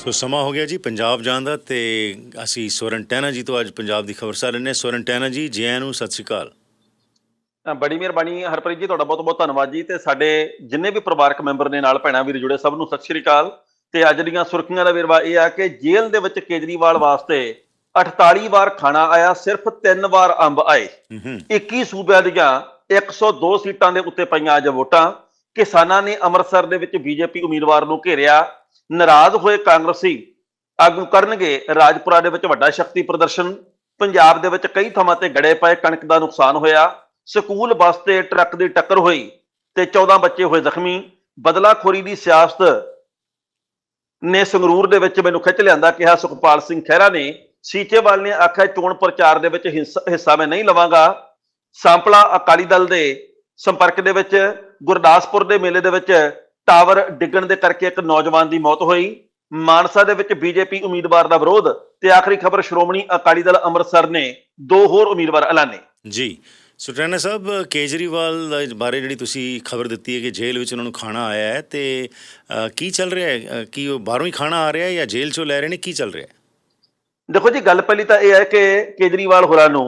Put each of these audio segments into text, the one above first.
ਸੋ ਸਮਾਂ ਹੋ ਗਿਆ ਜੀ ਪੰਜਾਬ ਜਾਣ ਦਾ ਤੇ ਅਸੀਂ ਸਵਰਨ ਟੈਨਾ ਜੀ ਤੋਂ ਅੱਜ ਪੰਜਾਬ ਦੀ ਖਬਰ ਸਾਰ ਲੈਣੇ ਸਵਰਨ ਟੈਨਾ ਜੀ ਜੀ ਆਇਆਂ ਨੂੰ ਸਤਿ ਸ਼੍ਰੀ ਅਕਾਲ। ਬੜੀ ਮਿਹਰਬਾਨੀ ਹਰਪ੍ਰੀਤ ਜੀ ਤੁਹਾਡਾ ਬਹੁਤ ਬਹੁਤ ਧੰਨਵਾਦ ਜੀ ਤੇ ਸਾਡੇ ਜਿੰਨੇ ਵੀ ਪਰਿਵਾਰਕ ਮੈਂਬਰ ਨੇ ਨਾਲ ਭੈਣਾਂ ਵੀਰ ਜੁੜੇ ਸਭ ਨੂੰ ਸਤਿ ਸ਼੍ਰੀ ਅਕਾਲ। ਤੇ ਅੱਜ ਦੀਆਂ ਸੁਰਖੀਆਂ ਦਾ ਵੇਰਵਾ ਇਹ ਆ ਕਿ ਜੇਲ੍ਹ ਦੇ ਵਿੱਚ ਕੇਜਰੀਵਾਲ ਵਾਸਤੇ 48 ਵਾਰ ਖਾਣਾ ਆਇਆ ਸਿਰਫ 3 ਵਾਰ ਅੰਬ ਆਏ। ਹੂੰ ਹੂੰ 21 ਸੂਬਿਆਂ ਦੀਆਂ 102 ਸੀਟਾਂ ਦੇ ਉੱਤੇ ਪਈਆਂ ਅੱਜ ਵੋਟਾਂ। ਕਿਸਾਨਾਂ ਨੇ ਅੰਮ੍ਰਿਤਸਰ ਦੇ ਵਿੱਚ ਬੀਜੇਪੀ ਉਮੀਦਵਾਰ ਨੂੰ ਘੇਰਿਆ। ਨਾਰਾਜ਼ ਹੋਏ ਕਾਂਗਰਸੀ ਆਗੂ ਕਰਨਗੇ ਰਾਜਪੁਰਾ ਦੇ ਵਿੱਚ ਵੱਡਾ ਸ਼ਕਤੀ ਪ੍ਰਦਰਸ਼ਨ। ਪੰਜਾਬ ਦੇ ਵਿੱਚ ਕਈ ਥਾਵਾਂ ਤੇ ਗੜੇ ਪਏ ਕਣਕ ਦਾ ਨੁਕਸਾਨ ਹੋਇਆ। ਸਕੂਲ, ਬੱਸ ਤੇ ਟਰੱਕ ਦੀ ਟੱਕਰ ਹੋਈ ਤੇ 14 ਬੱਚੇ ਹੋਏ ਜ਼ਖਮੀ। ਬਦਲਾਖੋਰੀ ਦੀ ਸਿਆਸਤ ਨੇ ਸੰਗਰੂਰ ਦੇ ਵਿੱਚ ਮੈਨੂੰ ਖਿੱਚ ਲਿਆਂਦਾ, ਕਿਹਾ, ਸੁਖਪਾਲ ਸਿੰਘ ਖਹਿਰਾ ਨੇ ਸੀਚੇਵਾਲ ਨੇ ਆਖਿਆ, ਚੋਣ ਪ੍ਰਚਾਰ ਦੇ ਵਿੱਚ ਹਿੱਸਾ ਹਿੱਸਾ ਮੈਂ ਨਹੀਂ ਲਵਾਂਗਾ। ਸਾਂਪਲਾ ਅਕਾਲੀ ਦਲ ਦੇ ਸੰਪਰਕ ਦੇ ਵਿੱਚ, ਗੁਰਦਾਸਪੁਰ ਦੇ ਮੇਲੇ ਦੇ ਵਿੱਚ ਟਾਵਰ ਡਿੱਗਣ ਦੇ ਕਰਕੇ ਇੱਕ ਨੌਜਵਾਨ ਦੀ ਮੌਤ ਹੋਈ। ਮਾਨਸਾ ਦੇ ਵਿੱਚ ਬੀਜੇਪੀ ਉਮੀਦਵਾਰ ਦਾ ਵਿਰੋਧ ਤੇ ਆਖਰੀ ਖਬਰ ਸ਼੍ਰੋਮਣੀ ਅਕਾਲੀ ਦਲ ਅੰਮ੍ਰਿਤਸਰ ਨੇ ਦੋ ਹੋਰ ਉਮੀਦਵਾਰ ਐਲਾਨੇ। ਜੀ ਸੋ ਟੈਨਾ ਸਾਹਿਬ ਕੇਜਰੀਵਾਲ ਦੇ ਬਾਰੇ ਜਿਹੜੀ ਤੁਸੀਂ ਖਬਰ ਦਿੱਤੀ ਹੈ ਕਿ ਜੇਲ੍ਹ ਵਿੱਚ ਉਹਨਾਂ ਨੂੰ ਖਾਣਾ ਆਇਆ ਹੈ ਤੇ ਕੀ ਚੱਲ ਰਿਹਾ ਹੈ? ਕੀ ਉਹ ਬਾਹਰੋਂ ਹੀ ਖਾਣਾ ਆ ਰਿਹਾ ਹੈ ਜਾਂ ਜੇਲ੍ਹ ਚੋਂ ਲੈ ਰਹੇ ਨੇ? ਕੀ ਚੱਲ ਰਿਹਾ ਹੈ? ਦੇਖੋ ਜੀ ਗੱਲ ਪਹਿਲੀ ਤਾਂ ਇਹ ਹੈ ਕਿ ਕੇਜਰੀਵਾਲ ਹੋਰਾਂ ਨੂੰ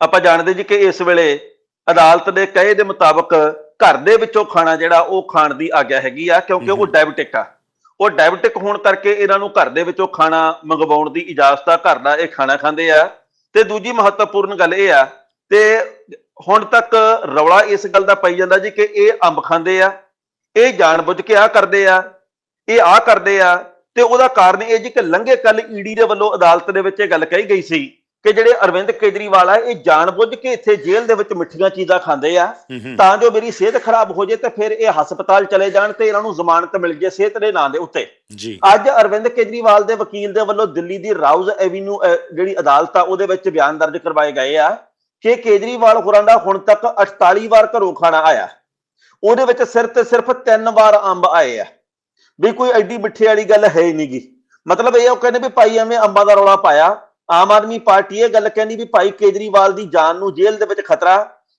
ਆਪਾਂ ਜਾਣਦੇ ਜੀ ਕਿ ਇਸ ਵੇਲੇ ਅਦਾਲਤ ਦੇ ਕਹੇ ਦੇ ਮੁਤਾਬਕ ਘਰ ਦੇ ਵਿੱਚੋਂ ਖਾਣਾ ਜਿਹੜਾ ਉਹ ਖਾਣ ਦੀ ਆਗਿਆ ਹੈਗੀ ਆ ਕਿਉਂਕਿ ਉਹ ਡਾਇਬਟਿਕ ਆ। ਉਹ ਡਾਇਬਟਿਕ ਹੋਣ ਕਰਕੇ ਇਹਨਾਂ ਨੂੰ ਘਰ ਦੇ ਵਿੱਚੋਂ ਖਾਣਾ ਮੰਗਵਾਉਣ ਦੀ ਇਜਾਜ਼ਤ ਆ ਘਰ ਦਾ ਇਹ ਖਾਣਾ ਖਾਂਦੇ ਆ। ਤੇ ਦੂਜੀ ਮਹੱਤਵਪੂਰਨ ਗੱਲ ਇਹ ਆ ਤੇ ਹੁਣ ਤੱਕ ਰੌਲਾ ਇਸ ਗੱਲ ਦਾ ਪਈ ਜਾਂਦਾ ਜੀ ਕਿ ਇਹ ਅੰਬ ਖਾਂਦੇ ਆ ਇਹ ਜਾਣਬੁੱਝ ਕੇ ਆ ਕਰਦੇ ਆ ਇਹ ਆ ਕਰਦੇ ਆ ਤੇ ਉਹਦਾ ਕਾਰਨ ਇਹ ਜੀ ਕਿ ਲੰਘੇ ਕੱਲ ਈਡੀ ਦੇ ਵੱਲੋਂ ਅਦਾਲਤ ਦੇ ਵਿੱਚ ਇਹ ਗੱਲ ਕਹੀ ਗਈ ਸੀ ਕਿ ਜਿਹੜੇ ਅਰਵਿੰਦ ਕੇਜਰੀਵਾਲ ਆ ਇਹ ਜਾਣਬੁੱਝ ਕੇ ਇੱਥੇ ਜੇਲ੍ਹ ਦੇ ਵਿੱਚ ਮਿੱਠੀਆਂ ਚੀਜ਼ਾਂ ਖਾਂਦੇ ਆ। ਤਾਂ ਜੋ ਮੇਰੀ ਸਿਹਤ ਖਰਾਬ ਹੋ ਜੇ ਤੇ ਫਿਰ ਇਹ ਹਸਪਤਾਲ ਚਲੇ ਜਾਣ ਤੇ ਇਹਨਾਂ ਨੂੰ ਜ਼ਮਾਨਤ ਮਿਲ ਜੇ ਸਿਹਤ ਦੇ ਨਾਂ ਦੇ ਉੱਤੇ। ਜੀ। ਅੱਜ ਅਰਵਿੰਦ ਕੇਜਰੀਵਾਲ ਦੇ ਵਕੀਲ ਦੇ ਵੱਲੋਂ ਦਿੱਲੀ ਦੀ ਰਾਉਜ਼ ਐਵੀਨਿਊ ਜਿਹੜੀ ਅਦਾਲਤ ਆ ਉਹਦੇ ਵਿੱਚ ਬਿਆਨ ਦਰਜ ਕਰਵਾਏ ਗਏ ਆ ਕਿ ਕੇਜਰੀਵਾਲ ਹੋਰਾਂ ਦਾ ਹੁਣ ਤੱਕ 48 ਵਾਰ ਘਰੋਂ ਖਾਣਾ ਆਇਆ। ਉਹਦੇ ਵਿੱਚ ਸਿਰ ਤੇ ਸਿਰਫ 3 ਵਾਰ ਅੰਬ ਆਏ ਆ। ਵੀ ਕੋਈ ਐਡੀ ਮਿੱਠੇ ਵਾਲੀ ਗੱਲ ਹੈ ਹੀ ਨਹੀਂਗੀ ਮਤਲਬ ਇਹ ਉਹ ਕਹਿੰਦੇ ਵੀ ਭਾਈ ਐਵੇਂ ਅੰਬਾਂ ਦਾ ਰੌਲਾ ਪਾਇਆ। ਆਮ ਆਦਮੀ ਪਾਰਟੀ ਇਹ ਗੱਲ ਕਹਿੰਦੀ ਵੀ ਭਾਈ ਕੇਜਰੀਵਾਲ ਦੀ ਜਾਨ ਨੂੰ ਜੇਲ੍ਹ ਦੇ ਵਿੱਚ ਖਤਰਾ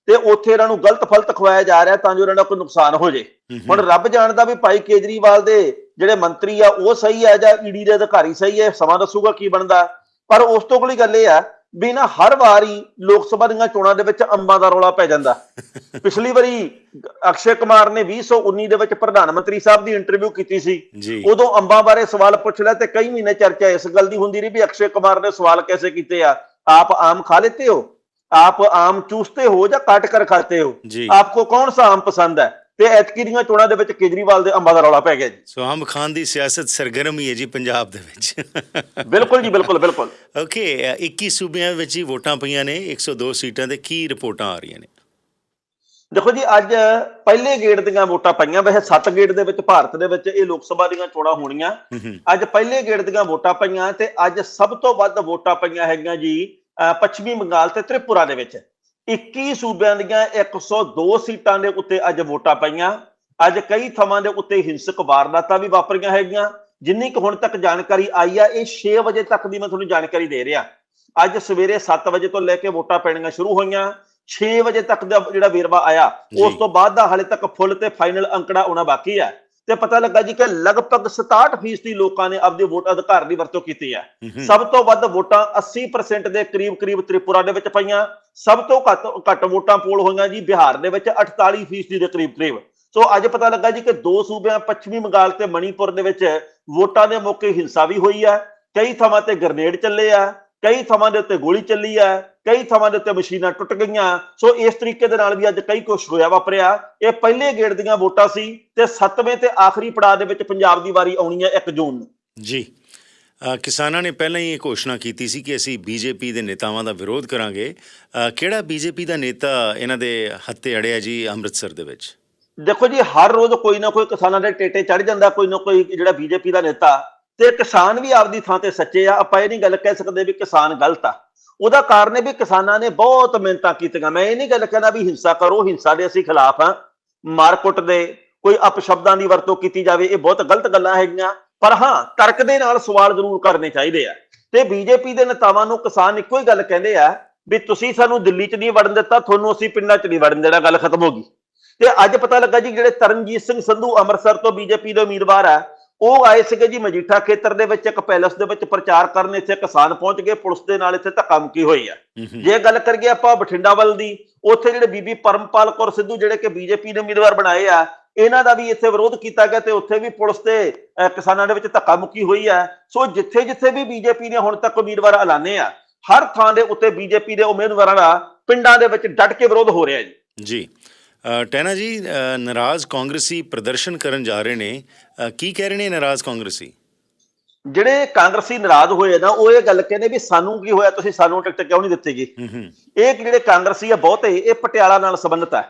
ਤੇ ਉੱਥੇ ਇਹਨਾਂ ਨੂੰ ਗਲਤ ਫਲਤ ਖਵਾਇਆ ਜਾ ਰਿਹਾ ਤਾਂ ਜੋ ਇਹਨਾਂ ਦਾ ਕੋਈ ਨੁਕਸਾਨ ਹੋ ਜੇ। ਹੁਣ ਰੱਬ ਜਾਣਦਾ ਵੀ ਭਾਈ ਕੇਜਰੀਵਾਲ ਦੇ ਜਿਹੜੇ ਮੰਤਰੀ ਆ ਉਹ ਸਹੀ ਹੈ ਜਾਂ ਈਡੀ ਦੇ ਅਧਿਕਾਰੀ ਸਹੀ ਹੈ ਸਮਾਂ ਦੱਸੂਗਾ ਕੀ ਬਣਦਾ ਪਰ ਉਸ ਤੋਂ ਅਗਲੀ ਗੱਲ ਇਹ ਆ ਵੀ ਨਾ ਹਰ ਵਾਰੀ ਲੋਕ ਸਭਾ ਦੀਆਂ ਚੋਣਾਂ ਦੇ ਵਿੱਚ ਅੰਬਾਂ ਦਾ ਰੌਲਾ ਪੈ ਜਾਂਦਾ ਪਿਛਲੀ ਵਾਰੀ ਅਕਸ਼ੇ ਕੁਮਾਰ ਨੇ 2019 ਦੇ ਵਿੱਚ ਪ੍ਰਧਾਨ ਮੰਤਰੀ ਸਾਹਿਬ ਦੀ ਇੰਟਰਵਿਊ ਕੀਤੀ ਸੀ ਜੀ ਉਦੋਂ ਅੰਬਾਂ ਬਾਰੇ ਸਵਾਲ ਪੁੱਛ ਲਿਆ ਤੇ ਕਈ ਮਹੀਨੇ ਚਰਚਾ ਇਸ ਗੱਲ ਦੀ ਹੁੰਦੀ ਰਹੀ ਵੀ ਅਕਸ਼ੇ ਕੁਮਾਰ ਨੇ ਸਵਾਲ कैसे ਕੀਤੇ ਆ आप आम खा लेते हो आप आम चूसते हो ਜਾਂ ਕੱਟ ਕਰ ਖਾਤੇ ਹੋ ਜੀ ਆਪਕੋ ਕੌਣ ਸਾ ਆਮ ਪਸੰਦ ਹੈ ਤੇ ਐਤਕੀ ਦੀਆਂ ਚੋਣਾਂ ਦੇ ਵਿੱਚ ਕੇਜਰੀਵਾਲ ਦੇ ਅੰਬਾਂ ਦਾ ਰੌਲਾ ਪੈ ਗਿਆ ਜੀ। ਸੋ ਆਮ ਖਾਨ ਦੀ ਸਿਆਸਤ ਸਰਗਰਮ ਹੀ ਹੈ ਜੀ ਪੰਜਾਬ ਦੇ ਵਿੱਚ। ਬਿਲਕੁਲ ਜੀ ਬਿਲਕੁਲ ਬਿਲਕੁਲ। ਓਕੇ 21 ਸੂਬਿਆਂ ਵਿੱਚ ਹੀ ਵੋਟਾਂ ਪਈਆਂ ਨੇ 102 ਸੀਟਾਂ ਤੇ ਕੀ ਰਿਪੋਰਟਾਂ ਆ ਰਹੀਆਂ ਨੇ? ਦੇਖੋ ਜੀ ਅੱਜ ਪਹਿਲੇ ਗੇੜ ਦੀਆਂ ਵੋਟਾਂ ਪਈਆਂ ਵੈਸੇ ਸੱਤ ਗੇੜ ਦੇ ਵਿੱਚ ਭਾਰਤ ਦੇ ਵਿੱਚ ਇਹ ਲੋਕ ਸਭਾ ਦੀਆਂ ਚੋਣਾਂ ਹੋਣੀਆਂ। ਅੱਜ ਪਹਿਲੇ ਗੇੜ ਦੀਆਂ ਵੋਟਾਂ ਪਈਆਂ ਤੇ ਅੱਜ ਸਭ ਤੋਂ ਵੱਧ ਵੋਟਾਂ ਪਈਆਂ ਹੈਗੀਆਂ ਜੀ ਪੱਛਮੀ ਬੰਗਾਲ ਤੇ ਤ੍ਰਿਪੁਰਾ ਦੇ ਵਿੱਚ। 21 ਸੂਬਿਆਂ ਦੀਆਂ 102 ਸੀਟਾਂ ਦੇ ਉੱਤੇ ਅੱਜ ਵੋਟਾਂ ਪਈਆਂ। ਅੱਜ ਕਈ ਥਾਵਾਂ ਦੇ ਉੱਤੇ ਹਿੰਸਕ ਵਾਰਦਾਤਾਂ ਵੀ ਵਾਪਰੀਆਂ ਹੈਗੀਆਂ। ਜਿੰਨੀ ਕੁ ਹੁਣ ਤੱਕ ਜਾਣਕਾਰੀ ਆਈ ਆ ਇਹ 6 ਵਜੇ ਤੱਕ ਦੀ ਮੈਂ ਤੁਹਾਨੂੰ ਜਾਣਕਾਰੀ ਦੇ ਰਿਹਾ। ਅੱਜ ਸਵੇਰੇ 7 ਵਜੇ ਤੋਂ ਲੈ ਕੇ ਵੋਟਾਂ ਪੈਣੀਆਂ ਸ਼ੁਰੂ ਹੋਈਆਂ। 6 ਵਜੇ ਤੱਕ ਦਾ ਜਿਹੜਾ ਵੇਰਵਾ ਆਇਆ। ਉਸ ਤੋਂ ਬਾਅਦ ਦਾ ਹਾਲੇ ਤੱਕ ਫੁੱਲ ਤੇ ਫਾਈਨਲ ਅੰਕੜਾ ਆਉਣਾ ਬਾਕੀ ਹੈ ਤੇ ਪਤਾ ਲੱਗਾ ਜੀ ਕਿ ਲਗਭਗ 67% ਦੀ ਲੋਕਾਂ ਨੇ ਆਪਦੇ ਵੋਟ ਅਧਿਕਾਰ ਦੀ ਵਰਤੋਂ ਕੀਤੀ ਹੂੰ। ਸਭ ਤੋਂ ਵੱਧ ਵੋਟਾਂ 80% ਦੇ ਕਰੀਬ ਕਰੀਬ ਤ੍ਰਿਪੁਰਾ ਦੇ ਵਿੱਚ ਪਈਆਂ। ਸਭ ਤੋਂ ਘੱਟ ਘੱਟ ਵੋਟਾਂ ਪੋਲ ਹੋਈਆਂ ਜੀ ਬਿਹਾਰ ਦੇ ਵਿੱਚ 48% ਦੇ ਕਰੀਬ ਕਰੀਬ। ਸੋ ਅੱਜ ਪਤਾ ਲੱਗਾ ਜੀ ਕਿ ਦੋ ਸੂਬਿਆਂ ਪੱਛਮੀ ਬੰਗਾਲ ਤੇ ਮਣੀਪੁਰ ਦੇ ਵਿੱਚ ਵੋਟਾਂ ਦੇ ਮੌਕੇ ਹਿੰਸਾ ਵੀ ਹੋਈ ਹੈ ਕਈ ਥਾਵਾਂ ਤੇ ਗ੍ਰਨੇਡ ਚੱਲੇ ਆ, ਕਈ ਥਾਵਾਂ ਦੇ ਉੱਤੇ ਗੋਲੀ ਚੱਲੀ ਆ, ਕਈ ਥਾਵਾਂ ਦੇ ਉੱਤੇ ਮਸ਼ੀਨਾਂ ਟੁੱਟ ਗਈਆਂ। ਸੋ ਇਸ ਤਰੀਕੇ ਦੇ ਨਾਲ ਵੀ ਅੱਜ ਕਈ ਕੁਝ ਹੋਇਆ ਵਾਪਰਿਆ। ਇਹ ਪਹਿਲੇ ਗੇੜ ਦੀਆਂ ਵੋਟਾਂ ਸੀ ਤੇ ਸੱਤਵੇਂ ਤੇ ਆਖਰੀ ਪੜਾਅ ਦੇ ਵਿੱਚ ਪੰਜਾਬ ਦੀ ਵਾਰੀ ਆਉਣੀ ਹੈ 1 ਜੂਨ। ਨੂੰ ਜੀ। ਕਿਸਾਨਾਂ ਨੇ ਪਹਿਲਾਂ ਹੀ ਇਹ ਘੋਸ਼ਣਾ ਕੀਤੀ ਸੀ ਕਿ ਅਸੀਂ ਬੀਜੇਪੀ ਦੇ ਨੇਤਾਵਾਂ ਦਾ ਵਿਰੋਧ ਕਰਾਂਗੇ। ਅ, ਕਿਹੜਾ ਬੀਜੇਪੀ ਦਾ ਨੇਤਾ ਇਹਨਾਂ ਦੇ ਹੱਥੇ ਅੜਿਆ ਜੀ ਅੰਮ੍ਰਿਤਸਰ ਦੇ ਵਿੱਚ? ਦੇਖੋ ਜੀ ਹਰ ਰੋਜ਼ ਕੋਈ ਨਾ ਕੋਈ ਕਿਸਾਨਾਂ ਦੇ ਟੇਟੇ ਚੜ ਜਾਂਦਾ ਕੋਈ ਨਾ ਕੋਈ ਜਿਹੜਾ ਬੀਜੇਪੀ ਦਾ ਨੇਤਾ। ਤੇ ਕਿਸਾਨ ਵੀ ਆਪਦੀ ਥਾਂ ਤੇ ਸੱਚੇ ਆ। ਆਪਾਂ ਇਹ ਨਹੀਂ ਗੱਲ ਕਹਿ ਸਕਦੇ ਵੀ ਕਿਸਾਨ ਗਲਤ ਆ। ਉਹਦਾ ਕਾਰਨ ਇਹ ਵੀ ਕਿਸਾਨਾਂ ਨੇ ਬਹੁਤ ਮਿਹਨਤਾਂ ਕੀਤੀਆਂ। ਮੈਂ ਇਹ ਨਹੀਂ ਗੱਲ ਕਹਿੰਦਾ ਵੀ ਹਿੰਸਾ ਕਰੋ ਹਿੰਸਾ ਦੇ ਅਸੀਂ ਖਿਲਾਫ ਆ। ਮਾਰਕੁੱਟ ਦੇ ਕੋਈ ਅਪਸ਼ਬਦਾਂ ਦੀ ਵਰਤੋਂ ਕੀਤੀ ਜਾਵੇ ਇਹ ਬਹੁਤ ਗਲਤ ਗੱਲਾਂ ਹੈਗੀਆਂ। ਪਰ ਹਾਂ ਤਰਕ ਦੇ ਨਾਲ ਸਵਾਲ ਜ਼ਰੂਰ ਕਰਨੇ ਚਾਹੀਦੇ ਆ। ਤੇ ਬੀਜੇਪੀ ਦੇ ਨੇਤਾਵਾਂ ਨੂੰ ਕਿਸਾਨ ਇੱਕੋ ਹੀ ਗੱਲ ਕਹਿੰਦੇ ਆ ਵੀ ਤੁਸੀਂ ਸਾਨੂੰ ਦਿੱਲੀ 'ਚ ਨਹੀਂ ਵੜਨ ਦਿੱਤਾ ਤੁਹਾਨੂੰ ਅਸੀਂ ਪਿੰਡਾਂ 'ਚ ਨਹੀਂ ਵੜਨ ਦੇਣਾ ਗੱਲ ਖਤਮ ਹੋ ਗਈ। ਤੇ ਅੱਜ ਪਤਾ ਲੱਗਾ ਜੀ ਜਿਹੜੇ ਤਰਨਜੀਤ ਸਿੰਘ ਸੰਧੂ ਅੰਮ੍ਰਿਤਸਰ ਤੋਂ ਬੀਜੇਪੀ ਦੇ ਉਮੀਦਵਾਰ ਆ ਉਹ ਆਏ ਸੀਗੇ ਜੀ ਮਜੀਠਾ ਖੇਤਰ ਦੇ ਵਿੱਚ ਇੱਕ ਪੈਲਸ ਦੇ ਵਿੱਚ ਪ੍ਰਚਾਰ ਕਰਨ ਇੱਥੇ ਕਿਸਾਨ ਪਹੁੰਚ ਗਏ ਪੁਲਿਸ ਦੇ ਨਾਲ ਇੱਥੇ ਧੱਕਾ ਮੁੱਕੀ ਹੋਈ ਆ। ਜੇ ਗੱਲ ਕਰੀਏ ਆਪਾਂ ਬਠਿੰਡਾ ਵੱਲ ਦੀ ਉੱਥੇ ਜਿਹੜੇ ਬੀਬੀ ਪਰਮਪਾਲ ਕੌਰ ਸਿੱਧੂ ਜਿਹੜੇ ਕਿ ਬੀਜੇਪੀ ਨੇ ਉਮੀਦਵਾਰ ਬਣਾਏ ਆ ਇਹਨਾਂ ਦਾ ਵੀ ਇੱਥੇ ਵਿਰੋਧ ਕੀਤਾ ਗਿਆ ਤੇ ਉੱਥੇ ਵੀ ਪੁਲਿਸ ਤੇ ਕਿਸਾਨਾਂ ਦੇ ਵਿੱਚ ਧੱਕਾ ਮੁੱਕੀ ਹੋਈ ਹੈ। ਸੋ ਜਿੱਥੇ ਜਿੱਥੇ ਵੀ ਬੀਜੇਪੀ ਨੇ ਹੁਣ ਤੱਕ ਉਮੀਦਵਾਰ ਐਲਾਨੇ ਆ ਹਰ ਥਾਂ ਦੇ ਉੱਤੇ ਬੀਜੇਪੀ ਦੇ ਉਮੀਦਵਾਰਾਂ ਦਾ ਪਿੰਡਾਂ ਦੇ ਵਿੱਚ ਡਟ ਕੇ ਵਿਰੋਧ ਹੋ ਰਿਹਾ ਜੀ। ਜੀ। ਟੈਨਾ ਜੀ ਨਾਰਾਜ਼ ਕਾਂਗਰਸੀ ਪ੍ਰਦਰਸ਼ਨ ਕਰਨ ਜਾ ਰਹੇ ਨੇ। ਕੀ ਕਹਿ ਰਹੇ ਨੇ ਨਾਰਾਜ਼ ਕਾਂਗਰਸੀ? ਜਿਹੜੇ ਕਾਂਗਰਸੀ ਨਾਰਾਜ਼ ਹੋਏ ਨਾ ਉਹ ਇਹ ਗੱਲ ਕਹਿੰਦੇ ਵੀ ਸਾਨੂੰ ਕੀ ਹੋਇਆ ਤੁਸੀਂ ਸਾਨੂੰ ਟਿਕਟ ਕਿਉਂ ਨਹੀਂ ਦਿੱਤੇਗੀ ਇਹ ਜਿਹੜੇ ਕਾਂਗਰਸੀ ਆ ਬਹੁਤੇ ਇਹ ਪਟਿਆਲਾ ਨਾਲ ਸੰਬੰਧਿਤ ਹੈ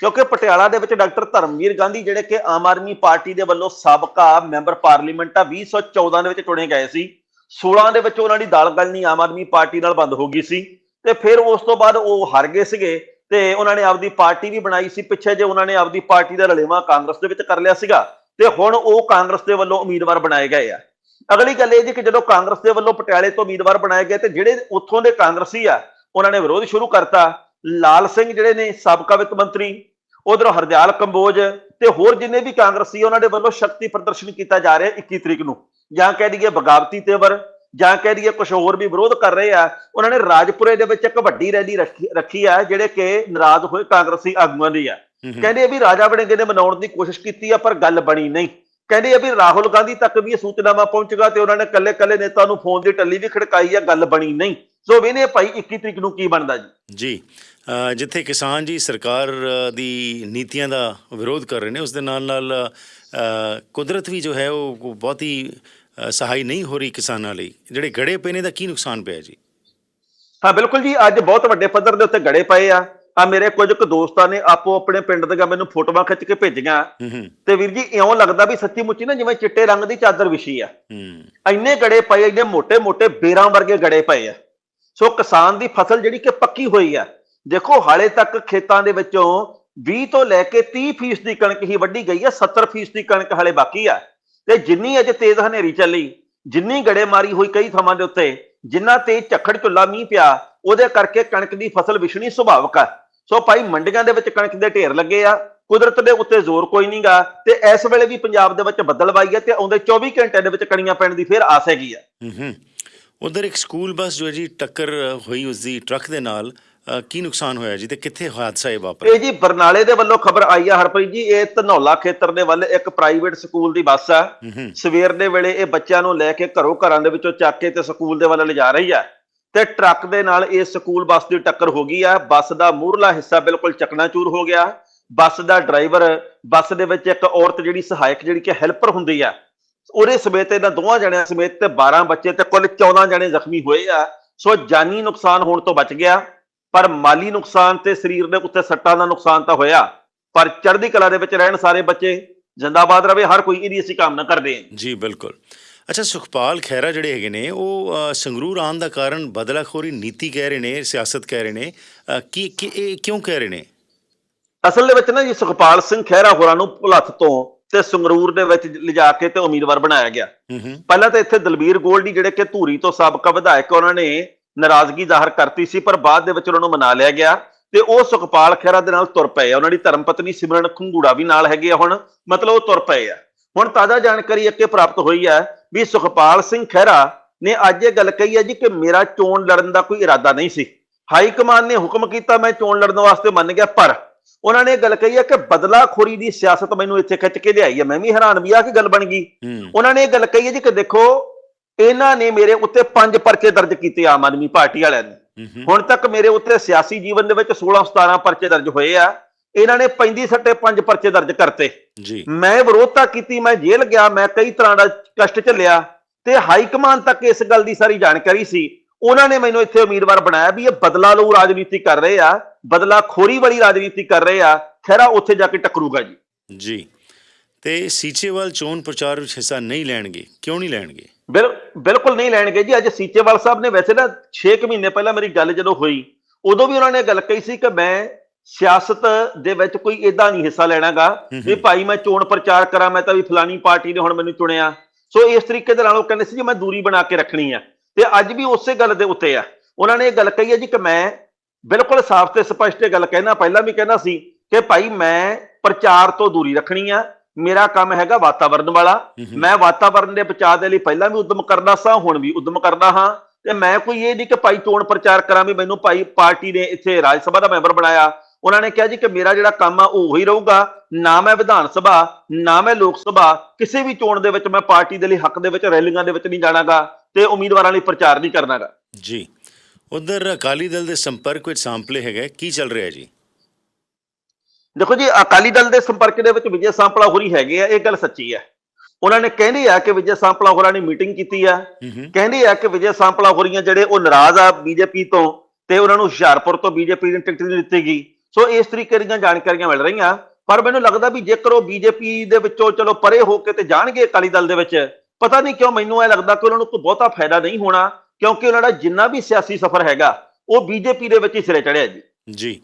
ਕਿਉਂਕਿ ਪਟਿਆਲਾ ਦੇ ਵਿੱਚ ਡਾਕਟਰ ਧਰਮਵੀਰ ਗਾਂਧੀ ਜਿਹੜੇ ਕਿ ਆਮ ਆਦਮੀ ਪਾਰਟੀ ਦੇ ਵੱਲੋਂ ਸਾਬਕਾ ਮੈਂਬਰ ਪਾਰਲੀਮੈਂਟ ਆ 2014 ਦੇ ਵਿੱਚ ਚੁਣੇ ਗਏ ਸੀ। 16 ਦੇ ਵਿੱਚ ਉਹਨਾਂ ਦੀ ਦਾਲ ਗਲਣੀ ਆਮ ਆਦਮੀ ਪਾਰਟੀ ਨਾਲ ਬੰਦ ਹੋ ਗਈ ਸੀ। ਤੇ ਫਿਰ ਉਸ ਤੋਂ ਬਾਅਦ ਉਹ ਹਾਰ ਗਏ ਸੀਗੇ ਤੇ ਉਹਨਾਂ ਨੇ ਆਪਦੀ ਪਾਰਟੀ ਵੀ ਬਣਾਈ ਸੀ। ਪਿੱਛੇ ਜੇ ਉਹਨਾਂ ਨੇ ਆਪਦੀ ਪਾਰਟੀ ਦਾ ਰਲੇਵਾਂ ਕਾਂਗਰਸ ਦੇ ਵਿੱਚ ਕਰ ਲਿਆ ਸੀਗਾ ਤੇ ਹੁਣ ਉਹ ਕਾਂਗਰਸ ਦੇ ਵੱਲੋਂ ਉਮੀਦਵਾਰ ਬਣਾਏ ਗਏ ਆ। ਅਗਲੀ ਗੱਲ ਇਹ ਜੀ ਕਿ ਜਦੋਂ ਕਾਂਗਰਸ ਦੇ ਵੱਲੋਂ ਪਟਿਆਲੇ ਤੋਂ ਉਮੀਦਵਾਰ ਬਣਾਏ ਗਏ ਤੇ ਜਿਹੜੇ ਉੱਥੋਂ ਦੇ ਕਾਂਗਰਸੀ ਆ, ਉਹਨਾਂ ਨੇ ਵਿਰੋਧ ਸ਼ੁਰੂ ਕਰਤਾ। ਲਾਲ ਸਿੰਘ ਜਿਹੜੇ ਨੇ ਸਾਬਕਾ ਵਿੱਤ ਮੰਤਰੀ ਉਧਰ ਹਰਦਿਆਲ ਕੰਬੋਜ ਤੇ ਹੋਰ ਜਿੰਨੇ ਵੀ ਕਾਂਗਰਸੀ ਉਹਨਾਂ ਦੇ ਵੱਲੋਂ ਸ਼ਕਤੀ ਪ੍ਰਦਰਸ਼ਨ ਕੀਤਾ ਜਾ ਰਿਹਾ 21 ਤਰੀਕ ਨੂੰ। ਜਾਂ ਕਹਿ ਦਈਏ ਬਗਾਵਤੀ ਤੇਵਰ ਜਾਂ ਕਹਿ ਦਈਏ ਕੁਝ ਹੋਰ ਵੀ ਵਿਰੋਧ ਕਰ ਰਹੇ ਆ ਉਹਨਾਂ ਨੇ ਰਾਜਪੁਰੇ ਦੇ ਵਿੱਚ ਇੱਕ ਵੱਡੀ ਰੈਲੀ ਰੱਖੀ ਆ ਜਿਹੜੇ ਕਿ ਨਾਰਾਜ਼ ਹੋਏ ਕਾਂਗਰਸੀ ਆਗੂਆਂ ਦੀ ਆ। ਕਹਿੰਦੇ ਆ ਵੀ ਰਾਜਾ ਵੜਿੰਗੇ ਨੇ ਮਨਾਉਣ ਦੀ ਕੋਸ਼ਿਸ਼ ਕੀਤੀ ਆ ਪਰ ਗੱਲ ਬਣੀ ਨਹੀਂ। ਕਹਿੰਦੇ ਆ ਵੀ ਰਾਹੁਲ ਗਾਂਧੀ ਤੱਕ ਵੀ ਇਹ ਸੂਚਨਾਵਾ ਪਹੁੰਚਗਾ ਤੇ ਉਹਨਾਂ ਨੇ ਕੱਲੇ ਕੱਲੇ ਨੇਤਾ ਨੂੰ ਫੋਨ ਦੀ ਟੱਲੀ ਵੀ ਖੜਕਾਈ ਆ ਗੱਲ ਬਣੀ ਨਹੀਂ। ਸੋ ਵੇਨੇ ਭਾਈ 21 ਤਰੀਕ ਨੂੰ ਕੀ ਬਣਦਾ ਜੀ। ਜੀ ਜਿੱਥੇ ਕਿਸਾਨ ਜੀ ਸਰਕਾਰ ਦੀ ਨੀਤੀਆਂ ਦਾ ਵਿਰੋਧ ਕਰ ਰਹੇ ਨੇ ਉਸ ਦੇ ਨਾਲ ਨਾਲ ਕੁਦਰਤ ਵੀ ਜੋ ਹੈ ਉਹ ਬਹੁਤ ਹੀ ਸਹਾਈ ਨਹੀਂ ਹੋ ਰਹੀ ਕਿਸਾਨਾਂ ਲਈ। ਜਿਹੜੇ ਗੜੇ ਪਏ ਨੇ ਦਾ ਕੀ ਨੁਕਸਾਨ ਪਿਆ ਜੀ? ਹਾਂ ਬਿਲਕੁਲ ਜੀ ਅੱਜ ਬਹੁਤ ਵੱਡੇ ਪੱਧਰ ਦੇ ਉੱਤੇ ਗੜੇ ਪਏ ਆ। ਆ ਮੇਰੇ ਕੁਝ ਕੁ ਦੋਸਤਾਂ ਨੇ ਆਪੋ ਆਪਣੇ ਪਿੰਡ ਦੀਆਂ ਮੈਨੂੰ ਫੋਟੋਆਂ ਖਿੱਚ ਕੇ ਭੇਜੀਆਂ। ਤੇ ਵੀਰ ਜੀ ਇਉਂ ਲੱਗਦਾ ਵੀ ਸੱਚੀ ਮੁੱਚੀ ਨਾ ਜਿਵੇਂ ਚਿੱਟੇ ਰੰਗ ਦੀ ਚਾਦਰ ਵਿਛੀ ਆ। ਇੰਨੇ ਗੜੇ ਪਏ ਇੰਨੇ ਮੋٹے ਮੋٹے ਬੇਰਾਂ ਵਰਗੇ ਗੜੇ ਪਏ ਆ। ਸੋ ਕਿਸਾਨ ਦੀ ਫਸਲ ਜਿਹੜੀ ਕਿ ਪੱਕੀ ਹੋਈ ਆ। ਦੇਖੋ ਹਾਲੇ ਤੱਕ ਖੇਤਾਂ ਦੇ ਵਿੱਚੋਂ 20 ਤੋਂ ਲੈ ਕੇ 30 ਫੀਸ ਦੀ ਕਣਕ ਹੀ ਵੱਢੀ ਗਈ ਹੈ 70 ਫੀਸ ਦੀ ਕਣਕ ਹਾਲੇ ਬਾਕੀ ਆ। ਤੇ ਜਿੰਨੀ ਅਜੇ ਤੇਜ਼ ਹਨੇਰੀ ਚੱਲੀ, ਜਿੰਨੀ ਗੜੇ ਮਾਰੀ ਹੋਈ ਕਈ ਥਾਵਾਂ ਦੇ ਉੱਤੇ, ਜਿੰਨਾ ਤੇਜ਼ ਝੱਖੜ ਝੁੱਲਾ ਮੀਂਹ ਪਿਆ, ਉਹਦੇ ਕਰਕੇ ਕਣਕ ਦੀ ਫਸਲ ਵਿਛਣੀ ਸੁਭਾਵਕ ਆ। ਸੋ ਭਾਈ ਮੰਡੀਆਂ ਦੇ ਵਿੱਚ ਕਣਕ ਦੇ ਢੇਰ ਲੱਗੇ ਆ, ਕੁਦਰਤ ਦੇ ਉੱਤੇ ਜ਼ੋਰ ਕੋਈ ਨਹੀਂਗਾ ਤੇ ਇਸ ਵੇਲੇ ਵੀ ਪੰਜਾਬ ਦੇ ਵਿੱਚ ਬੱਦਲਵਾਈ ਹੈ ਤੇ ਆਉਂਦੇ 24 ਘੰਟਿਆਂ ਦੇ ਵਿੱਚ ਕਣੀਆਂ ਪੈਣ ਦੀ ਫੇਰ ਆਸ ਹੈਗੀ ਆ। ਉਧਰ ਇੱਕ ਸਕੂਲ ਬੱਸ ਜੋ ਹੈ ਜੀ ਟੱਕਰ ਹੋਈ ਉਸ ਦੀ ਟਰੱਕ ਦੇ ਨਾਲ ਕੀ ਨੁਕਸਾਨ ਹੋਇਆ ਜੀ ਤੇ ਕਿੱਥੇ ਹਾਦਸਾ ਇਹ ਵਾਪਰਿਆ? ਇਹ ਜੀ ਬਰਨਾਲੇ ਦੇ ਵੱਲੋਂ ਖਬਰ ਆਈ ਆ ਹਰਪ੍ਰੀਤ ਜੀ ਇਹ ਧਨੌਲਾ ਖੇਤਰ ਦੇ ਵੱਲ ਇੱਕ ਪ੍ਰਾਈਵੇਟ ਸਕੂਲ ਦੀ ਬੱਸ ਆ। ਸਵੇਰ ਦੇ ਵੇਲੇ ਇਹ ਬੱਚਿਆਂ ਨੂੰ ਲੈ ਕੇ ਘਰੋਂ ਘਰਾਂ ਦੇ ਵਿੱਚੋਂ ਚੱਕ ਕੇ ਤੇ ਸਕੂਲ ਦੇ ਵੱਲ ਲਿਜਾ ਰਹੀ ਆ। ਤੇ ਟਰੱਕ ਦੇ ਨਾਲ ਇਹ ਸਕੂਲ ਬੱਸ ਦੀ ਟੱਕਰ ਹੋ ਗਈ ਆ। ਬੱਸ ਦਾ ਮੂਹਰਲਾ ਹਿੱਸਾ ਬਿਲਕੁਲ ਚਕਨਾਚੂਰ ਹੋ ਗਿਆ। ਬੱਸ ਦਾ ਡਰਾਈਵਰ ਬੱਸ ਦੇ ਵਿੱਚ ਇੱਕ ਔਰਤ ਜਿਹੜੀ ਸਹਾਇਕ ਜਿਹੜੀ ਕਿ ਹੈਲਪਰ ਹੁੰਦੀ ਆ ਉਹਦੇ ਸਮੇਤ ਇਹਨਾਂ ਦੋਵਾਂ ਜਣਿਆਂ ਸਮੇਤ ਤੇ 12 ਬੱਚੇ ਤੇ ਕੁੱਲ 14 ਜਣੇ ਜ਼ਖਮੀ ਹੋਏ ਆ। ਸੋ ਜਾਨੀ ਨੁਕਸਾਨ ਹੋਣ ਤੋਂ ਬਚ ਗਿਆ ਪਰ ਮਾਲੀ ਨੁਕਸਾਨ ਤੇ ਸਰੀਰ ਦੇ ਉੱਤੇ ਸੱਟਾਂ ਦਾ ਨੁਕਸਾਨ ਤਾਂ ਹੋਇਆ। ਪਰ ਚੜ੍ਹਦੀ ਕਲਾ ਦੇ ਵਿੱਚ ਰਹਿਣ ਸਾਰੇ ਬੱਚੇ ਜਿੰਦਾਬਾਦ ਰਵੇ ਹਰ ਕੋਈ ਇਹਦੀ ਅਸੀਂ ਕਾਮਨਾ ਕਰਦੇ ਹਾਂ। ਜੀ ਬਿਲਕੁਲ। ਅੱਛਾ ਸੁਖਪਾਲ ਖਹਿਰਾ ਜਿਹੜੇ ਹੈਗੇ ਨੇ ਉਹ ਸੰਗਰੂਰ ਆਉਣ ਦਾ ਕਾਰਨ ਬਦਲਾਖੋਰੀ ਨੀਤੀ ਕਹਿ ਰਹੇ ਨੇ ਸਿਆਸਤ ਕਹਿ ਰਹੇ ਨੇ ਕੀ- ਇਹ ਕਿਉਂ ਕਹਿ ਰਹੇ ਨੇ? ਅਸਲ ਦੇ ਵਿੱਚ ਨਾ ਜੀ ਸੁਖਪਾਲ ਸਿੰਘ ਖਹਿਰਾ ਹੋਰਾਂ ਨੂੰ ਭੁਲੱਥ ਤੋਂ ਤੇ ਸੰਗਰੂਰ ਦੇ ਵਿੱਚ ਲਿਜਾ ਕੇ ਤੇ ਉਮੀਦਵਾਰ ਬਣਾਇਆ ਗਿਆ। ਪਹਿਲਾਂ ਤਾਂ ਇੱਥੇ ਦਲਬੀਰ ਗੋਲਡੀ ਜਿਹੜੇ ਕਿ ਧੂਰੀ ਤੋਂ ਸਾਬਕਾ ਵਿਧਾਇਕ ਉਹਨਾਂ ਨੇ ਨਾਰਾਜ਼ਗੀ ਜ਼ਾਹਰ ਕਰਤੀ ਸੀ ਪਰ ਬਾਅਦ ਦੇ ਵਿੱਚ ਉਹਨਾਂ ਨੂੰ ਮਨਾ ਲਿਆ ਗਿਆ ਤੇ ਉਹ ਸੁਖਪਾਲ ਖਹਿਰਾ ਦੇ ਨਾਲ ਤੁਰ ਪਏ ਉਹਨਾਂ ਦੀ ਧਰਮ ਪਤਨੀ ਸਿਮਰਨ ਖੰਗੂੜਾ ਵੀ ਨਾਲ ਹੈਗੇ ਆ ਹੁਣ ਮਤਲਬ ਉਹ ਤੁਰ ਪਏ ਆ। ਹੁਣ ਤਾਜ਼ਾ ਜਾਣਕਾਰੀ ਅੱਗੇ ਪ੍ਰਾਪਤ ਹੋਈ ਹੈ ਵੀ ਸੁਖਪਾਲ ਸਿੰਘ ਖਹਿਰਾ ਨੇ ਅੱਜ ਇਹ ਗੱਲ ਕਹੀ ਹੈ ਜੀ ਕਿ ਮੇਰਾ ਚੋਣ ਲੜਨ ਦਾ ਕੋਈ ਇਰਾਦਾ ਨਹੀਂ ਸੀ। ਹਾਈ ਕਮਾਨ ਨੇ ਹੁਕਮ ਕੀਤਾ ਮੈਂ ਚੋਣ ਲੜਨ ਵਾਸਤੇ ਮੰਨ ਗਿਆ ਪਰ ਉਹਨਾਂ ਨੇ ਇਹ ਗੱਲ ਕਹੀ ਹੈ ਕਿ ਬਦਲਾਖੋਰੀ ਦੀ ਸਿਆਸਤ ਮੈਨੂੰ ਇੱਥੇ ਖਿੱਚ ਕੇ ਲਿਆਈ ਹੈ। ਮੈਂ ਵੀ ਹੈਰਾਨ ਵੀ ਆ ਕਿ ਗੱਲ ਬਣ ਗਈ। ਉਹਨਾਂ ਨੇ ਇਹ ਗੱਲ ਕਹੀ ਹੈ ਜੀ ਕਿ ਦੇਖੋ ਇਹਨਾਂ ਨੇ ਮੇਰੇ ਉੱਤੇ ਪੰਜ ਪਰਚੇ ਦਰਜ ਕੀਤੇ ਆਮ ਆਦਮੀ ਪਾਰਟੀ ਵਾਲਿਆਂ ਨੇ। ਹੁਣ ਤੱਕ ਮੇਰੇ ਉੱਤੇ ਸਿਆਸੀ ਜੀਵਨ ਦੇ ਵਿੱਚ 16 17 ਪਰਚੇ ਦਰਜ ਹੋਏ ਆ। ਇਹਨਾਂ ਨੇ 35 ਸੱਟੇ ਪੰਜ ਪਰਚੇ ਦਰਜ ਕਰਤੇ। ਜੀ। ਮੈਂ ਵਿਰੋਧਤਾ ਕੀਤੀ ਮੈਂ ਜੇਲ੍ਹ ਗਿਆ ਮੈਂ ਕਈ ਤਰ੍ਹਾਂ ਦਾ ਕਸ਼ਟ ਝੱਲਿਆ ਤੇ ਹਾਈ ਕਮਾਨ ਤੱਕ ਇਸ ਗੱਲ ਦੀ ਸਾਰੀ ਜਾਣਕਾਰੀ ਸੀ। ਉਹਨਾਂ ਨੇ ਮੈਨੂੰ ਇੱਥੇ ਉਮੀਦਵਾਰ ਬਣਾਇਆ ਵੀ ਇਹ ਬਦਲਾ ਲਊ ਰਾਜਨੀਤੀ ਕਰ ਰਹੇ ਆ। ਬਦਲਾ ਖੋਰੀ ਵਾਲੀ ਰਾਜਨੀਤੀ ਕਰ ਰਹੇ ਆ ਖੈਰਾ ਉੱਥੇ ਜਾ ਕੇ ਟਕਰੂਗਾ ਜੀ। ਜੀ। ਤੇ ਸੀਚੇਵਾਲ ਚੋਣ ਪ੍ਰਚਾਰ ਵਿੱਚ ਹਿੱਸਾ ਨਹੀਂ ਲੈਣਗੇ ਕਿਉਂ ਨਹੀਂ ਲੈਣਗੇ? ਬਿਲ ਬਿਲਕੁਲ ਨਹੀਂ ਲੈਣਗੇ ਜੀ। ਅੱਜ ਸੀਚੇਵਾਲ ਸਾਹਿਬ ਨੇ ਵੈਸੇ ਨਾ 6 ਮਹੀਨੇ ਪਹਿਲਾਂ ਮੇਰੀ ਗੱਲ ਜਦੋਂ ਹੋਈ ਉਦੋਂ ਵੀ ਉਹਨਾਂ ਨੇ ਗੱਲ ਕਹੀ ਸੀ ਕਿ ਮੈਂ ਸਿਆਸਤ ਦੇ ਵਿੱਚ ਕੋਈ ਇਦਾਂ ਨਹੀਂ ਹਿੱਸਾ ਲੈਣਾਗਾ। ਵੀ ਭਾਈ ਮੈਂ ਚੋਣ ਪ੍ਰਚਾਰ ਕਰਾਂ ਮੈਂ ਤਾਂ ਵੀ ਫਲਾਨੀ ਪਾਰਟੀ ਨੇ ਹੁਣ ਮੈਨੂੰ ਚੁਣਿਆ। ਸੋ ਇਸ ਤਰੀਕੇ ਦੇ ਨਾਲ ਉਹ ਕਹਿੰਦੇ ਸੀ ਜੀ ਮੈਂ ਦੂਰੀ ਬਣਾ ਕੇ ਰੱਖਣੀ ਆ। ਤੇ ਅੱਜ ਵੀ ਉਸੇ ਗੱਲ ਦੇ ਉੱਤੇ ਆ। ਉਹਨਾਂ ਨੇ ਇਹ ਗੱਲ ਕਹੀ ਹੈ ਜੀ ਕਿ ਮੈਂ ਬਿਲਕੁਲ ਸਾਫ਼ ਤੇ ਸਪਸ਼ਟ ਇਹ ਗੱਲ ਕਹਿਣਾ ਪਹਿਲਾਂ ਵੀ ਕਹਿਣਾ ਸੀ ਕਿ ਭਾਈ ਮੈਂ ਪ੍ਰਚਾਰ ਤੋਂ ਦੂਰੀ ਰੱਖਣੀ ਆ ਮੇਰਾ ਕੰਮ ਹੈਗਾ ਵਾਤਾਵਰਣ ਵਾਲਾ। ਮੈਂ ਵਾਤਾਵਰਣ ਦੇ ਬਚਾਅ ਦੇ ਲਈ ਪਹਿਲਾਂ ਵੀ ਉਦਮ ਕਰਦਾ ਸਾਂ ਹੁਣ ਵੀ ਉਦਮ ਕਰਦਾ ਹਾਂ। ਤੇ ਮੈਂ ਕੋਈ ਇਹ ਨਹੀਂ ਕਿ ਭਾਈ ਚੋਣ ਪ੍ਰਚਾਰ ਕਰਾਂ ਵੀ ਮੈਨੂੰ ਭਾਈ ਪਾਰਟੀ ਨੇ ਇੱਥੇ ਰਾਜ ਸਭਾ ਦਾ ਮੈਂਬਰ ਬਣਾਇਆ। ਉਹਨਾਂ ਨੇ ਕਿਹਾ ਜੀ ਕਿ ਮੇਰਾ ਜਿਹੜਾ ਕੰਮ ਆ ਉਹ ਉਹੀ ਰਹੂਗਾ। ਨਾ ਮੈਂ ਵਿਧਾਨ ਸਭਾ ਨਾ ਮੈਂ ਲੋਕ ਸਭਾ ਕਿਸੇ ਵੀ ਚੋਣ ਦੇ ਵਿੱਚ ਮੈਂ ਪਾਰਟੀ ਦੇ ਲਈ ਹੱਕ ਦੇ ਵਿੱਚ ਰੈਲੀਆਂ ਦੇ ਵਿੱਚ ਨਹੀਂ ਜਾਣਾਗਾ ਤੇ ਉਮੀਦਵਾਰਾਂ ਲਈ ਪ੍ਰਚਾਰ ਨਹੀਂ ਕਰਨਾਗਾ। ਜੀ। ਉਧਰ ਅਕਾਲੀ ਦਲ ਦੇ ਸੰਪਰਕ ਵਿੱਚ ਸਾਂਪਲੇ ਹੈਗਾ ਕੀ ਚੱਲ ਰਿਹਾ ਜੀ? ਦੇਖੋ ਜੀ ਅਕਾਲੀ ਦਲ ਦੇ ਸੰਪਰਕ ਦੇ ਵਿੱਚ ਵਿਜੇ ਸਾਂਪਲਾ ਹੋਰੀ ਹੈਗੇ ਆ ਇਹ ਗੱਲ ਸੱਚੀ ਹੈ ਉਹਨਾਂ ਨੇ ਕਹਿੰਦੇ ਆ ਕਿ ਵਿਜੇ ਸਾਂਪਲਾ ਹੋਰਾਂ ਨੇ ਮੀਟਿੰਗ ਕੀਤੀ ਆ। ਕਹਿੰਦੇ ਆ ਕਿ ਵਿਜੇ ਸਾਂਪਲਾ ਹੋਰੀਆਂ ਜਿਹੜੇ ਉਹ ਨਾਰਾਜ਼ ਆ ਬੀਜੇਪੀ ਤੋਂ ਤੇ ਉਹਨਾਂ ਨੂੰ ਹੁਸ਼ਿਆਰਪੁਰ ਤੋਂ ਬੀਜੇਪੀ ਦੀ ਟਿਕਟ ਨਹੀਂ ਦਿੱਤੀ ਗਈ। ਸੋ ਇਸ ਤਰੀਕੇ ਦੀਆਂ ਜਾਣਕਾਰੀਆਂ ਮਿਲ ਰਹੀਆਂ। ਪਰ ਮੈਨੂੰ ਲੱਗਦਾ ਵੀ ਜੇਕਰ ਉਹ ਬੀਜੇਪੀ ਦੇ ਵਿੱਚੋਂ ਚਲੋ ਪਰੇ ਹੋ ਕੇ ਤੇ ਜਾਣਗੇ ਅਕਾਲੀ ਦਲ ਦੇ ਵਿੱਚ ਪਤਾ ਨਹੀਂ ਕਿਉਂ ਮੈਨੂੰ ਇਹ ਲੱਗਦਾ ਕਿ ਉਹਨਾਂ ਨੂੰ ਕੋਈ ਬਹੁਤਾ ਫਾਇਦਾ ਨਹੀਂ ਹੋਣਾ। ਕਿਉਂਕਿ ਉਹਨਾਂ ਦਾ ਜਿੰਨਾ ਵੀ ਸਿਆਸੀ ਸਫ਼ਰ ਹੈਗਾ ਉਹ ਬੀਜੇਪੀ ਦੇ ਵਿੱਚ ਹੀ ਸਿਰੇ ਚੜਿਆ ਜੀ। ਜੀ।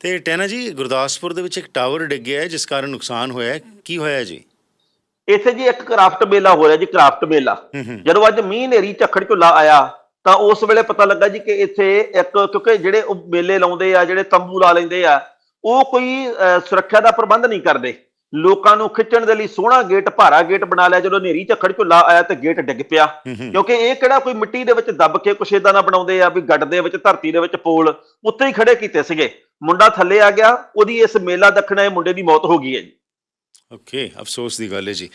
ਤੇ ਟੈਨਾ ਜੀ ਗੁਰਦਾਸਪੁਰ ਦੇ ਵਿੱਚ ਇੱਕ ਟਾਵਰ ਡਿੱਗਿਆ ਹੈ ਜਿਸ ਕਾਰਨ ਨੁਕਸਾਨ ਹੋਇਆ ਹੈ। ਕੀ ਹੋਇਆ ਜੀ? ਇੱਥੇ ਜੀ ਇੱਕ ਕ੍ਰਾਫਟ ਮੇਲਾ ਹੋ ਰਿਹਾ ਜੀ ਕ੍ਰਾਫਟ ਮੇਲਾ। ਜਦੋਂ ਅੱਜ ਮੀਂਹ ਨੇਰੀ ਝੱਖੜ ਝੁੱਲਾ ਆਇਆ ਤਾਂ ਉਸ ਵੇਲੇ ਪਤਾ ਲੱਗਾ ਜੀ ਕਿ ਇੱਥੇ ਇੱਕ ਕਿਉਂਕਿ ਜਿਹੜੇ ਉਹ ਮੇਲੇ ਲਾਉਂਦੇ ਆ ਜਿਹੜੇ ਤੰਬੂ ਲਾ ਲੈਂਦੇ ਆ ਉਹ ਕੋਈ ਸੁਰੱਖਿਆ ਦਾ ਪ੍ਰਬੰਧ ਨਹੀਂ ਕਰਦੇ। ਲੋਕਾਂ ਨੂੰ ਖਿੱਚਣ ਦੇ ਲਈ ਸੋਹਣਾ ਗੇਟ ਭਾਰਾ ਗੇਟ ਬਣਾ ਲਿਆ ਜਦੋਂ ਨੇਰੀ ਝੱਖੜ ਝੁੱਲਾ ਆਇਆ ਤੇ ਗੇਟ ਡਿੱਗ ਪਿਆ। ਕਿਉਂਕਿ ਇਹ ਕਿਹੜਾ ਕੋਈ ਮਿੱਟੀ ਦੇ ਵਿੱਚ ਦੱਬ ਕੇ ਕੁਛ ਏਦਾਂ ਦਾ ਬਣਾਉਂਦੇ ਆ ਵੀ ਗੱਡ ਦੇ ਵਿੱਚ ਧਰਤੀ ਦੇ ਵਿੱਚ ਪੋਲ ਉੱਤੇ ਹੀ ਖੜੇ ਕੀਤੇ ਸੀਗੇ। ਮੁੰਡਾ ਥੱਲੇ ਆ ਗਿਆ ਉਹਦੀ ਇਸ ਮੇਲਾ ਦੱਖਣਾ ਇਹ ਮੁੰਡੇ ਦੀ ਮੌਤ ਹੋ ਗਈ ਹੈ ਜੀ। ਓਕੇ ਅਫਸੋਸ ਦੀ ਗੱਲ ਹੈ ਜੀ।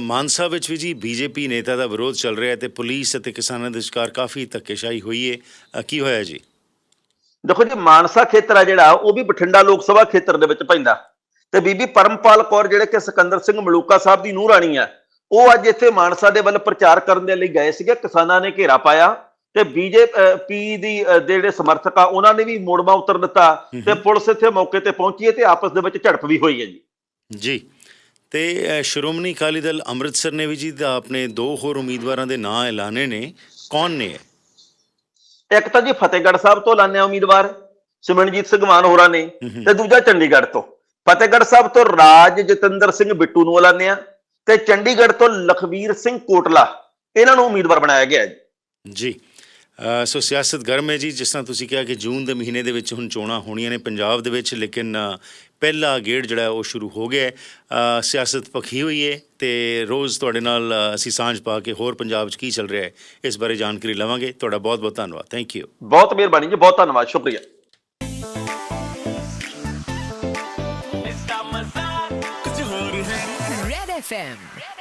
ਮਾਨਸਾ ਵਿੱਚ ਵੀ ਜੀ ਬੀਜੇਪੀ ਨੇਤਾ ਦਾ ਵਿਰੋਧ ਚੱਲ ਰਿਹਾ ਹੈ ਤੇ ਪੁਲਿਸ ਅਤੇ ਕਿਸਾਨਾਂ ਦੇ ਵਿਚਕਾਰ ਕਾਫੀ ਧੱਕੇਸ਼ਾਹੀ ਹੋਈ ਹੈ। ਕੀ ਹੋਇਆ ਜੀ? ਦੇਖੋ ਜੀ ਮਾਨਸਾ ਖੇਤਰ ਆ ਜਿਹੜਾ ਉਹ ਵੀ ਬਠਿੰਡਾ ਲੋਕ ਸਭਾ ਖੇਤਰ ਦੇ ਵਿੱਚ ਪੈਂਦਾ। ਤੇ ਬੀਬੀ ਪਰਮਪਾਲ ਕੌਰ ਜਿਹੜੇ ਕਿ ਸਿਕੰਦਰ ਸਿੰਘ ਮਲੂਕਾ ਸਾਹਿਬ ਦੀ ਨੂੰਹ ਰਾਣੀ ਆ ਉਹ ਅੱਜ ਇੱਥੇ ਮਾਨਸਾ ਦੇ ਵੱਲ ਪ੍ਰਚਾਰ ਕਰਨ ਦੇ ਲਈ ਗਏ ਸੀਗੇ ਕਿਸਾਨਾਂ ਨੇ ਘੇਰਾ ਪਾਇਆ ਤੇ ਬੀਜੇਪੀ ਦੀ ਜਿਹੜੇ ਸਮਰਥਕ ਆ ਉਹਨਾਂ ਨੇ ਵੀ ਮੋੜਵਾ ਉਤਰ ਦਿੱਤਾ ਤੇ ਪੁਲਿਸ ਇੱਥੇ ਮੌਕੇ ਤੇ ਪਹੁੰਚੀ ਤੇ ਆਪਸ ਦੇ ਵਿੱਚ ਝੜਪ ਵੀ ਹੋਈ ਹੈ ਜੀ। ਜੀ। ਤੇ ਸ਼੍ਰੋਮਣੀ ਅਕਾਲੀ ਦਲ ਅੰਮ੍ਰਿਤਸਰ ਨੇ ਵੀ ਜੀ ਦਾ ਆਪਣੇ ਦੋ ਹੋਰ ਉਮੀਦਵਾਰਾਂ ਦੇ ਨਾਂ ਐਲਾਨੇ ਨੇ ਕੌਣ ਨੇ? ਇੱਕ ਤਾਂ ਜੀ ਫਤਿਹਗੜ੍ਹ ਸਾਹਿਬ ਤੋਂ ਲਾਣੇ ਉਮੀਦਵਾਰ ਸਿਮਰਨਜੀਤ ਸਿੰਘ ਮਾਨ ਹੋਰਾਂ ਨੇ ਤੇ ਦੂਜਾ ਚੰਡੀਗੜ੍ਹ ਤੋਂ। ਫਤਿਹਗੜ੍ਹ ਸਾਹਿਬ ਤੋਂ ਰਾਜ ਜਤਿੰਦਰ ਸਿੰਘ ਬਿੱਟੂ ਨੂੰ ਲਾਣੇ ਆ ਤੇ ਚੰਡੀਗੜ੍ਹ ਤੋਂ ਲਖਵੀਰ ਸਿੰਘ ਕੋਟਲਾ ਇਹਨਾਂ ਨੂੰ ਉਮੀਦਵਾਰ ਬਣਾਇਆ ਗਿਆ ਹੈ। ਜੀ ਸੋ ਸਿਆਸਤ ਗਰਮ ਹੈ ਜੀ ਜਿਸ ਤਰ੍ਹਾਂ ਤੁਸੀਂ ਕਿਹਾ ਕਿ ਜੂਨ ਦੇ ਮਹੀਨੇ ਦੇ ਵਿੱਚ ਹੁਣ ਚੋਣਾਂ ਹੋਣੀਆਂ ਨੇ ਪੰਜਾਬ ਦੇ ਵਿੱਚ ਲੇਕਿਨ ਪਹਿਲਾ ਗੇੜ ਜਿਹੜਾ ਉਹ ਸ਼ੁਰੂ ਹੋ ਗਿਆ ਸਿਆਸਤ ਪੱਖੀ ਹੋਈ ਹੈ ਤੇ ਰੋਜ਼ ਤੁਹਾਡੇ ਨਾਲ ਅਸੀਂ ਸਾਂਝ ਪਾ ਕੇ ਹੋਰ ਪੰਜਾਬ 'ਚ ਕੀ ਚੱਲ ਰਿਹਾ ਹੈ ਇਸ ਬਾਰੇ ਜਾਣਕਾਰੀ ਲਵਾਂਗੇ। ਤੁਹਾਡਾ ਬਹੁਤ ਬਹੁਤ ਧੰਨਵਾਦ। ਥੈਂਕ ਯੂ ਬਹੁਤ ਮਿਹਰਬਾਨੀ ਜੀ ਬਹੁਤ ਧੰਨਵਾਦ ਸ਼ੁਕਰੀਆ। FM.